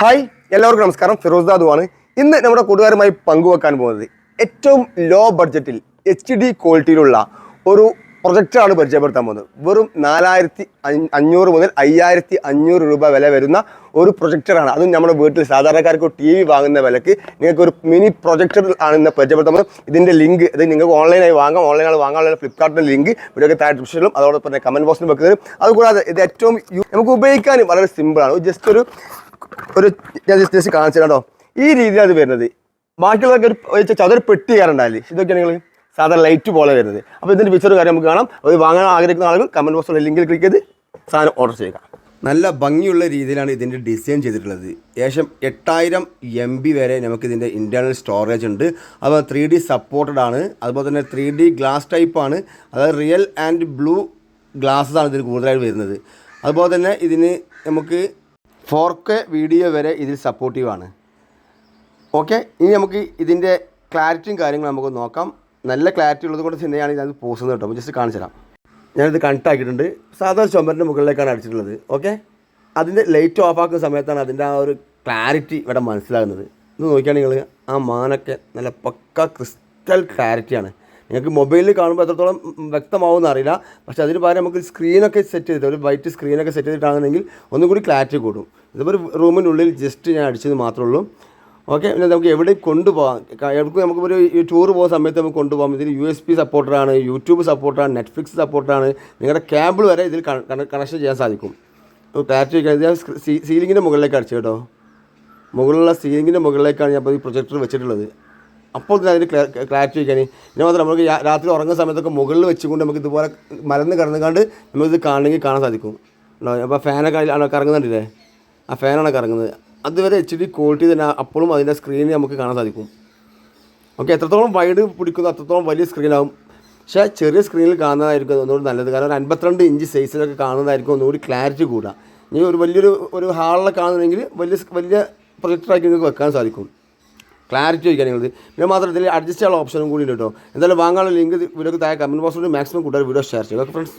Hi എല്ലാവർക്കും നമസ്കാരം. ഫിറോസ് ആണ്. ഇന്ന് നമ്മുടെ കൂട്ടുകാരുമായി പങ്കുവെക്കാൻ പോകുന്നത് ഏറ്റവും ലോ ബഡ്ജറ്റിൽ എച്ച് ഡി ക്വാളിറ്റിയിലുള്ള ഒരു പ്രൊജക്റ്റാണ് പരിചയപ്പെടുത്താൻ പോകുന്നത്. വെറും നാലായിരത്തി അഞ്ഞൂറ് മുതൽ അയ്യായിരത്തി അഞ്ഞൂറ് രൂപ വില വരുന്ന ഒരു പ്രൊജക്ടറാണ് അതും നമ്മുടെ വീട്ടിൽ സാധാരണക്കാർക്ക് ടി വി വാങ്ങുന്ന വിലക്ക് നിങ്ങൾക്ക് ഒരു മിനി പ്രൊജക്ടർ ആണ് ഇന്ന് പരിചയപ്പെടുത്താൻ പോകുന്നത്. ഇതിന്റെ ലിങ്ക് ഇത് നിങ്ങൾക്ക് ഓൺലൈനായി വാങ്ങാം. ഓൺലൈനായി വാങ്ങാനുള്ള ഫ്ലിപ്കാർട്ടിന്റെ ലിങ്ക് ഇവിടെയൊക്കെ താഴെ ഡിസ്ക്രിപ്ഷനിലും അതോടൊപ്പം തന്നെ കമന്റ് ബോക്സിലും വെക്കുന്നത് അതുകൂടാതെ ഇത് ഏറ്റവും നമുക്ക് ഉപയോഗിക്കാൻ വളരെ സിമ്പിളാണ് ജസ്റ്റ് ഒരു ഒരു ജസ്റ്റ് കാണിച്ചു കേട്ടോ ഈ രീതിയിലാണ് അത് വരുന്നത്. ബാക്കിയുള്ളതൊക്കെ ഒരു ചതുര പെട്ടി കയറുണ്ടാവില്ലേ ഇതൊക്കെ നിങ്ങൾ സാധാരണ ലൈറ്റ് പോലെ വരുന്നത്. അപ്പോൾ ഇതിന്റെ പിക്ചർ കാര്യം നമുക്ക് കാണാം. അത് വാങ്ങാൻ ആഗ്രഹിക്കുന്ന ആളുകൾ കമന്റ് ബോക്സിലുള്ള ലിങ്കിൽ ക്ലിക്ക് ചെയ്ത് സാധനം ഓർഡർ ചെയ്യുക. നല്ല ഭംഗിയുള്ള രീതിയിലാണ് ഇതിന്റെ ഡിസൈൻ ചെയ്തിട്ടുള്ളത്. ഏകദേശം എട്ടായിരം എം ബി വരെ നമുക്ക് ഇതിന്റെ ഇന്റേർണൽ സ്റ്റോറേജ് ഉണ്ട്. അതുപോലെ ത്രീ ഡി സപ്പോർട്ടഡ് ആണ്. അതുപോലെ തന്നെ ത്രീ ഡി ഗ്ലാസ് ടൈപ്പ് ആണ്. അതായത് റിയൽ ആൻഡ് ബ്ലൂ ഗ്ലാസ്സാണ് ഇതിന് കൂടുതലായിട്ട് വരുന്നത്. അതുപോലെ തന്നെ ഇതിന് നമുക്ക് ഫോർ കെ വീഡിയോ വരെ ഇതിൽ സപ്പോർട്ടീവ് ആണ് ഓക്കെ ഇനി നമുക്ക് ഇതിന്റെ ക്ലാരിറ്റിയും കാര്യങ്ങളും നമുക്ക് നോക്കാം. നല്ല ക്ലാരിറ്റി ഉള്ളത് കൊണ്ട് തന്നെയാണ് ഞാൻ പോസുന്നത് കേട്ടോ. ജസ്റ്റ് കാണിച്ചു തരാം. ഞാനിത് കണക്ട് ആക്കിയിട്ടുണ്ട്. സാധാരണ ചുമരിന്റെ മുകളിലേക്കാണ് അടിച്ചിട്ടുള്ളത്. ഓക്കെ അതിന്റെ ലൈറ്റ് ഓഫ് ആക്കുന്ന സമയത്താണ് അതിന്റെ ആ ഒരു ക്ലാരിറ്റി ഇവിടെ മനസ്സിലാകുന്നത്. ഇത് നോക്കിയാണെങ്കിൽ ആ മാനൊക്കെ നല്ല പക്ക ക്രിസ്റ്റൽ ക്ലാരിറ്റിയാണ്. നിങ്ങൾക്ക് മൊബൈലിൽ കാണുമ്പോൾ എത്രത്തോളം വ്യക്തമാവുമെന്ന് അറിയില്ല. പക്ഷേ അതിന് പകരം നമുക്ക് സ്ക്രീനൊക്കെ സെറ്റ് ചെയ്തിട്ട് ഒരു വൈറ്റ് സ്ക്രീനൊക്കെ സെറ്റ് ചെയ്തിട്ടാണെങ്കിൽ ഒന്നും കൂടി ക്ലാരിറ്റി കൂടും. ഇതിപ്പോൾ ഒരു റൂമിനുള്ളിൽ ജസ്റ്റ് ഞാൻ അടിച്ചത് മാത്രമേ ഉള്ളൂ. ഓക്കെ പിന്നെ നമുക്ക് എവിടെ കൊണ്ടുപോകാം? എവിടെ നമുക്ക് ഒരു ടൂർ പോകുന്ന സമയത്ത് നമുക്ക് കൊണ്ടുപോകാം. ഇതിൽ യു എസ് പി സപ്പോർട്ടറാണ് യൂട്യൂബ് സപ്പോർട്ടറാണ് നെറ്റ്ഫ്ലിക്സ് സപ്പോർട്ടറാണ്. നിങ്ങളുടെ കേബിൾ വരെ ഇതിൽ കണക്ഷൻ ചെയ്യാൻ സാധിക്കും. ക്ലാരിറ്റി ഞാൻ സീലിങ്ങിന്റെ മുകളിലേക്ക് അടിച്ചു കേട്ടോ. മുകളിലുള്ള സീലിങ്ങിന്റെ മുകളിലേക്കാണ് ഞാൻ ഇപ്പോൾ ഈ പ്രൊജക്ടർ വെച്ചിട്ടുള്ളത്. അപ്പോൾ തന്നെ അതിന് ക്ലാരിറ്റി വയ്ക്കാൻ. ഇനി മാത്രം നമുക്ക് രാത്രി ഉറങ്ങുന്ന സമയത്തൊക്കെ മുകളിൽ വെച്ചുകൊണ്ട് നമുക്ക് ഇതുപോലെ മലന്ന് കിടന്നുകൊണ്ട് നമുക്കിത് കാണണമെങ്കിൽ കാണാൻ സാധിക്കും. അപ്പോൾ ഫാനൊക്കെ ആണ് കറങ്ങുന്നുണ്ടല്ലേ? ആ ഫാനാണ് കറങ്ങുന്നത്. അതുവരെ എച്ച് ഡി ക്വാളിറ്റി തന്നെ അപ്പോഴും അതിന്റെ സ്ക്രീനിൽ നമുക്ക് കാണാൻ സാധിക്കും. ഓക്കെ എത്രത്തോളം വൈഡ് പിടിക്കുന്നു അത്രത്തോളം വലിയ സ്ക്രീനാവും പക്ഷേ ചെറിയ സ്ക്രീനിൽ കാണുന്നതായിരിക്കും ഒന്നുകൂടി നല്ലത്. കാരണം ഒരു അൻപത്തിരണ്ട് ഇഞ്ച് സൈസിലൊക്കെ കാണുന്നതായിരിക്കും ഒന്നുകൂടി ക്ലാരിറ്റി കൂടുക ഇനി ഒരു വലിയൊരു ഒരു ഹാളിലൊക്കെ കാണുന്നുണ്ടെങ്കിൽ വലിയ വലിയ പ്രൊജക്ടറാക്കി നിങ്ങൾക്ക് വെക്കാൻ സാധിക്കും. ക്ലാരിറ്റി വയ്ക്കാൻ നിങ്ങൾ. പിന്നെ മാത്രം ഇതിൽ അഡ്ജസ്റ്റ് ചെയ്യാനുള്ള ഓപ്ഷനും കൂടി ഉണ്ട് കേട്ടോ. എന്തായാലും വാങ്ങാനുള്ള ലിങ്ക് വീഡിയോക്ക് താഴെ കമന്റ് ബോക്സിൽ മാക്സിമം കൂട്ടുകാർ വീഡിയോ ഷെയർ ചെയ്യുക. Okay friends